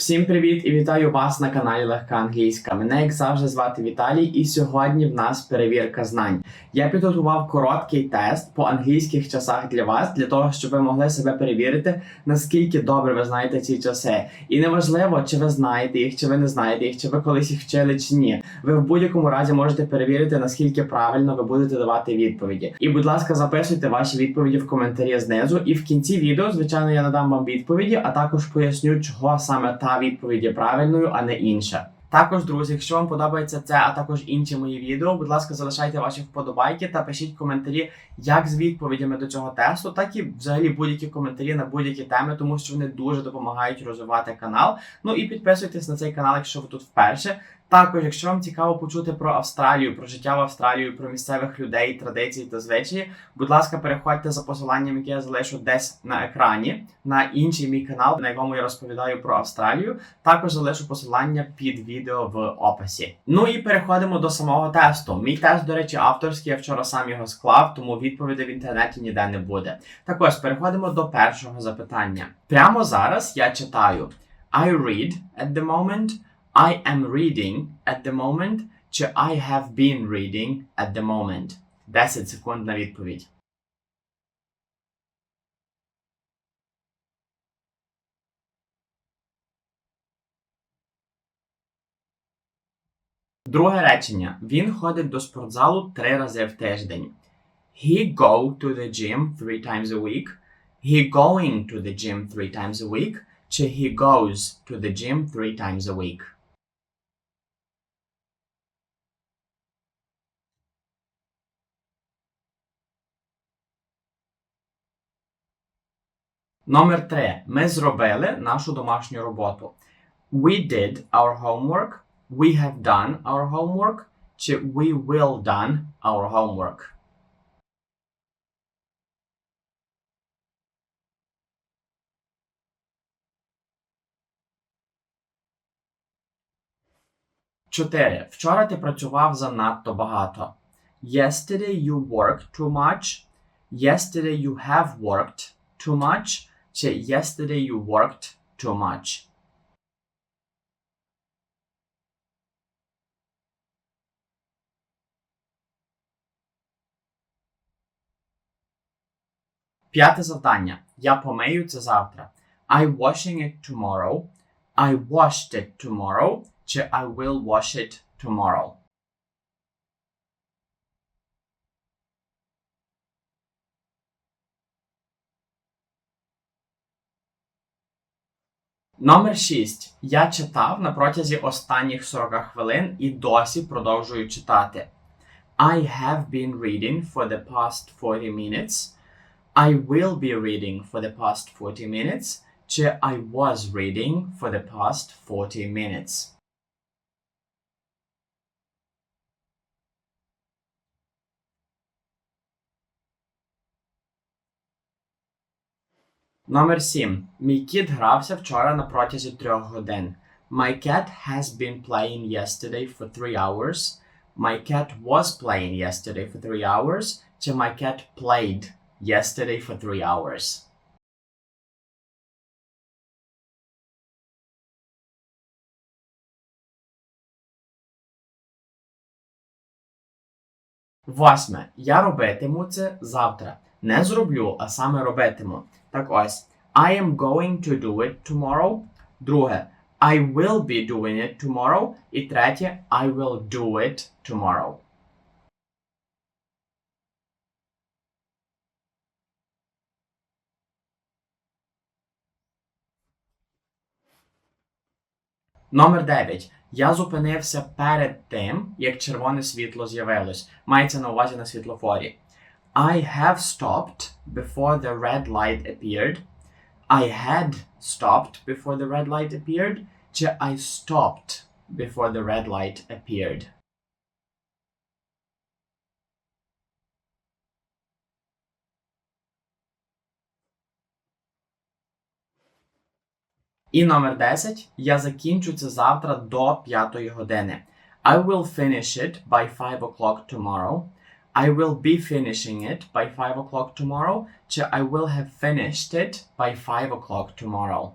Всім привіт і вітаю вас на каналі Легка Англійська. Мене, як завжди, звати Віталій, і сьогодні в нас перевірка знань. Я підготував короткий тест по англійських часах для вас, для того, щоб ви могли себе перевірити, наскільки добре ви знаєте ці часи. І неважливо, чи ви знаєте їх, чи ви не знаєте їх, чи ви колись їх вчили, чи ні. Ви в будь-якому разі можете перевірити, наскільки правильно ви будете давати відповіді. І, будь ласка, записуйте ваші відповіді в коментарі знизу. І в кінці відео, звичайно, я надам вам відповіді, а також поясню, чого саме та відповідь є правильною, а не інша. Також, друзі, якщо вам подобається це, а також інші мої відео, будь ласка, залишайте ваші вподобайки та пишіть коментарі як з відповідями до цього тесту, так і взагалі будь-які коментарі на будь-які теми, тому що вони дуже допомагають розвивати канал. Ну і підписуйтесь на цей канал, якщо ви тут вперше. Також, якщо вам цікаво почути про Австралію, про життя в Австралії, про місцевих людей, традиції та звичаї, будь ласка, переходьте за посиланням, яке я залишу десь на екрані, на інший мій канал, на якому я розповідаю про Австралію. Також залишу посилання під відео в описі. Ну і переходимо до самого тесту. Мій тест, до речі, авторський, я вчора сам його склав, тому відповідей в інтернеті ніде не буде. Так ось переходимо до першого запитання. Прямо зараз я читаю I read at the moment. I am reading at the moment чи I have been reading at the moment. 10 секунд на відповідь. Друге речення. Він ходить до спортзалу три рази в тиждень. He go to the gym three times a week. He going to the gym three times a week. Чи he goes to the gym three times a week. Номер три. Ми зробили нашу домашню роботу. We did our homework. We have done our homework. Чи we will done our homework. Чотири. Вчора ти працював занадто багато. Yesterday you worked too much. Yesterday you have worked too much. Чи yesterday you worked too much. П'яте завдання. Я помию це завтра. I washing it tomorrow. I washed it tomorrow. Чи I will wash it tomorrow. Номер 6. Я читав на протязі останніх 40 хвилин і досі продовжую читати. I have been reading for the past 40 minutes. I will be reading for the past 40 minutes. Чи I was reading for the past 40 minutes. Номер 7. Мій кіт грався вчора на протязі трьох годин. My cat has been playing yesterday for three hours. My cat was playing yesterday for three hours. Чи my cat played yesterday for three hours. Восьме. Я робитиму це завтра. Не зроблю, а саме робитиму. Так ось. I am going to do it tomorrow. Друге. I will be doing it tomorrow. І третє. I will do it tomorrow. Номер 9. Я зупинився перед тим, як червоне світло з'явилось. Мається на увазі на світлофорі. I have stopped before the red light appeared. I had stopped before the red light appeared. Чи I stopped before the red light appeared. І номер 10. Я закінчу це завтра до 5 години. I will finish it by 5 o'clock tomorrow. I will be finishing it by 5 o'clock tomorrow, чи I will have finished it by 5 o'clock tomorrow.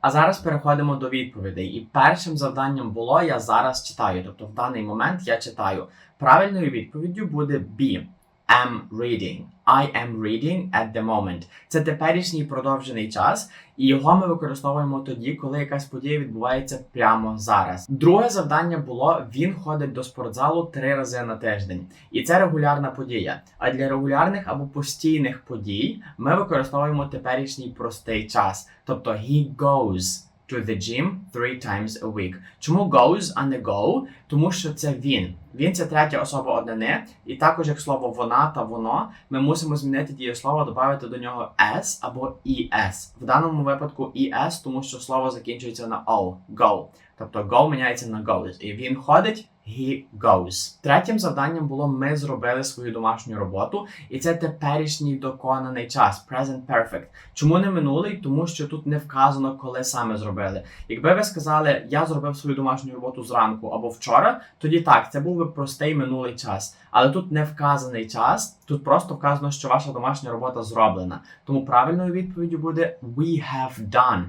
А зараз переходимо до відповідей. І першим завданням було я зараз читаю. Тобто в даний момент я читаю. Правильною відповіддю буде B am reading. I am reading at the moment. Це теперішній продовжений час, і його ми використовуємо тоді, коли якась подія відбувається прямо зараз. Друге завдання було: він ходить до спортзалу три рази на тиждень, і це регулярна подія. А для регулярних або постійних подій ми використовуємо теперішній простий час, тобто he goes to the gym three times a week. Чому goes, а не go? Тому що це він. Він це третя особа однини, і також як слово вона та воно, ми мусимо змінити дієслово, додати до нього s або es. В даному випадку es, тому що слово закінчується на o, go. Тобто go міняється на goes. І він ходить, he goes. Третім завданням було ми зробили свою домашню роботу, і це теперішній доконаний час, present perfect. Чому не минулий? Тому що тут не вказано, коли саме зробили. Якби ви сказали, я зробив свою домашню роботу зранку або вчора, тоді так, це був би простий минулий час. Але тут не вказаний час, тут просто вказано, що ваша домашня робота зроблена. Тому правильною відповіддю буде We have done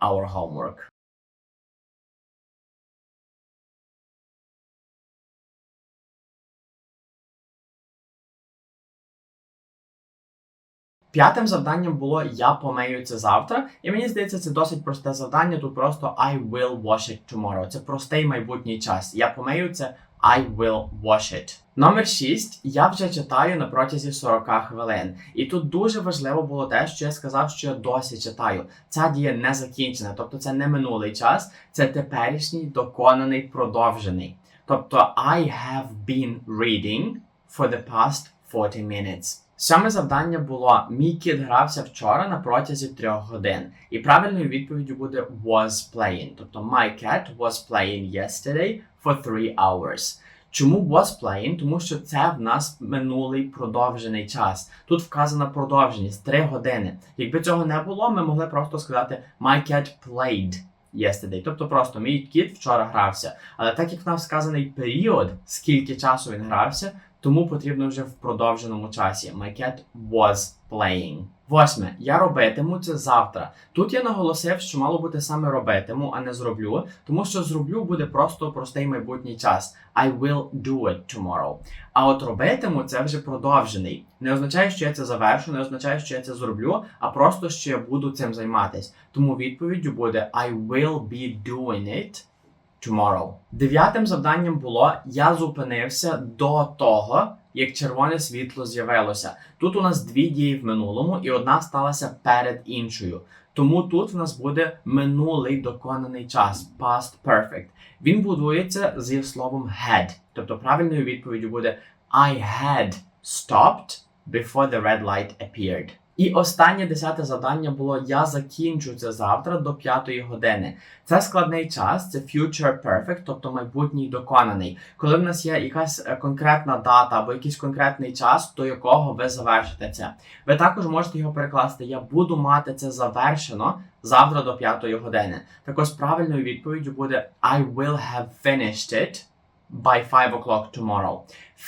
our homework. П'ятим завданням було я помию це завтра, і мені здається, це досить просте завдання. Тут просто I will wash it tomorrow. Це простий майбутній час. Я помию це I will wash it. Номер 6. Я вже читаю на протязі 40 хвилин. І тут дуже важливо було те, що я сказав, що я досі читаю. Ця дія не закінчена, тобто це не минулий час, це теперішній доконаний продовжений. Тобто I have been reading for the past 40 minutes. Сьоме завдання було мій кіт грався вчора на протязі трьох годин. І правильною відповіддю буде was playing. Тобто my cat was playing yesterday for three hours. Чому was playing? Тому що це в нас минулий продовжений час. Тут вказана продовженість 3 години. Якби цього не було, ми могли просто сказати my cat played yesterday. Тобто просто мій кіт вчора грався. Але так як в нас вказаний період, скільки часу він грався, тому потрібно вже в продовженому часі. My cat was playing. Восьме. Я робитиму це завтра. Тут я наголосив, що мало бути саме робитиму, а не зроблю, тому що зроблю буде просто простий майбутній час. I will do it tomorrow. А от робитиму це вже продовжений. Не означає, що я це завершу, не означає, що я це зроблю, а просто що я буду цим займатись. Тому відповіддю буде I will be doing it tomorrow. Дев'ятим завданням було я зупинився до того, як червоне світло з'явилося. Тут у нас дві дії в минулому, і одна сталася перед іншою. Тому тут в нас буде минулий доконаний час, past perfect. Він будується зі словом had. Тобто правильною відповіддю буде I had stopped before the red light appeared. І останнє десяте завдання було Я закінчу це завтра до п'ятої години. Це складний час, це future perfect, тобто майбутній доконаний. Коли в нас є якась е, конкретна дата або якийсь конкретний час, до якого ви завершите це. Ви також можете його перекласти. Я буду мати це завершено завтра до п'ятої години. Також правильною відповіддю буде I will have finished it by 5 o'clock tomorrow.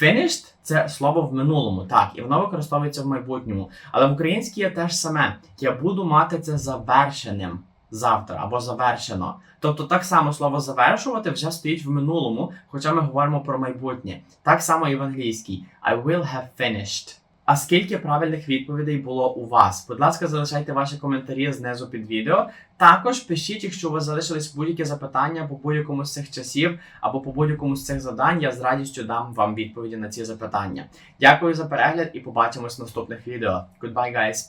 Finished – це слово в минулому, так, і воно використовується в майбутньому. Але в українській є теж саме. Я буду мати це завершеним завтра або завершено. Тобто так само слово завершувати вже стоїть в минулому, хоча ми говоримо про майбутнє. Так само і в англійській. I will have finished. А скільки правильних відповідей було у вас? Будь ласка, залишайте ваші коментарі знизу під відео. Також пишіть, якщо у вас залишились будь-які запитання по будь-якому з цих часів або по будь-якому з цих завдань, я з радістю дам вам відповіді на ці запитання. Дякую за перегляд і побачимось в наступних відео. Goodbye, guys!